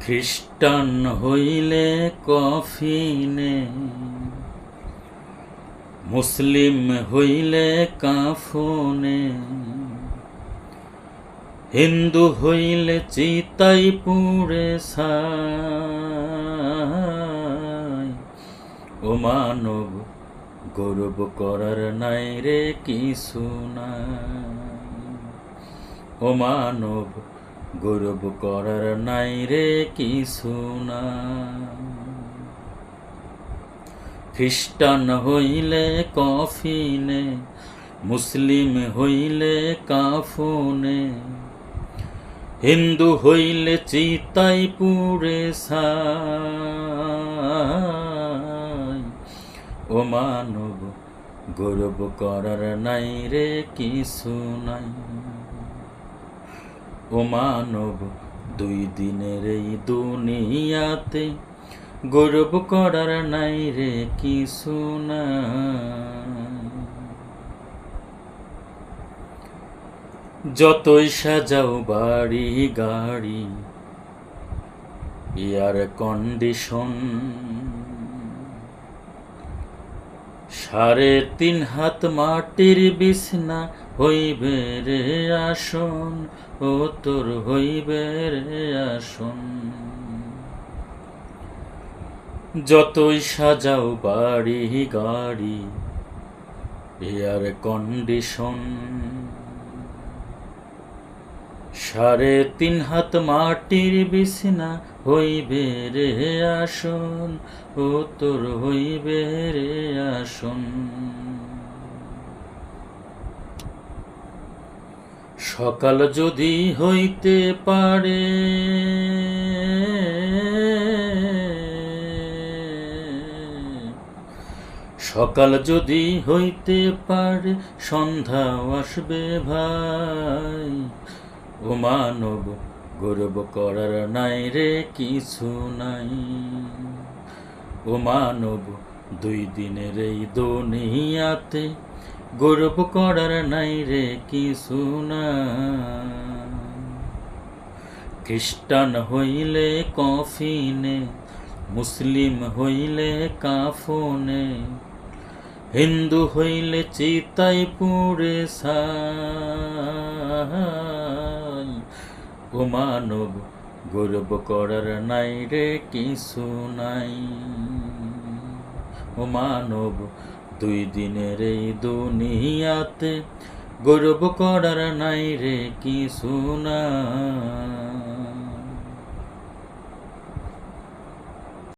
খ্রিস্টান হইলে কফিনে, মুসলিম হইলে কাফনে, হিন্দু হইলে চিতাই ছাই। ও মানব, গৌরব করার নাই রে কিছু নাই। ও মানব গৌরব করার নাই রে কিছু না। খ্রিস্টান হইলে কফিনে, মুসলিম হইলে কাফনে, হিন্দু হইলে চিতাই ছাই। ও মানব, গৌরব করার নাই রে কিছু নাই। ও মানব, দুই দিনের এই দুনিয়াতে গৌরব করার নাই রে কিছু না। যতই সাজাও বাড়ি গাড়ি এয়ার কন্ডিশন সাড়ে তিন হাত মাটির বিছনা হইবে রে আসন ও তোর হইবে রে আসন। যতই সাজাও বাড়ি গাড়ি, এয়ার কন্ডিশন। সাড়ে তিন হাত মাটির বিছনা হইবে রে আসন ও তোর হইবে রে আসন। সকাল যদি হইতে পারে, সকাল যদি হইতে পারে, সন্ধ্যা আসবে ভাই। ও মানব, গৌরব করার নাই রে কিছু নাই। ও মানব, দুই দিনের এই দুনিয়াতে গৌরব করার নাই রে না। খ্রিস্টান হইলে কফিনে, মুসলিম হইলে কাফনে, হিন্দু হইলে চিতাই পুরে ছাই। ও গৌরব করার নাই রে কিছু নাই। ও মানব দুই দিনের এই দুনিয়াতে গৌরব করার নাই রে কি নাই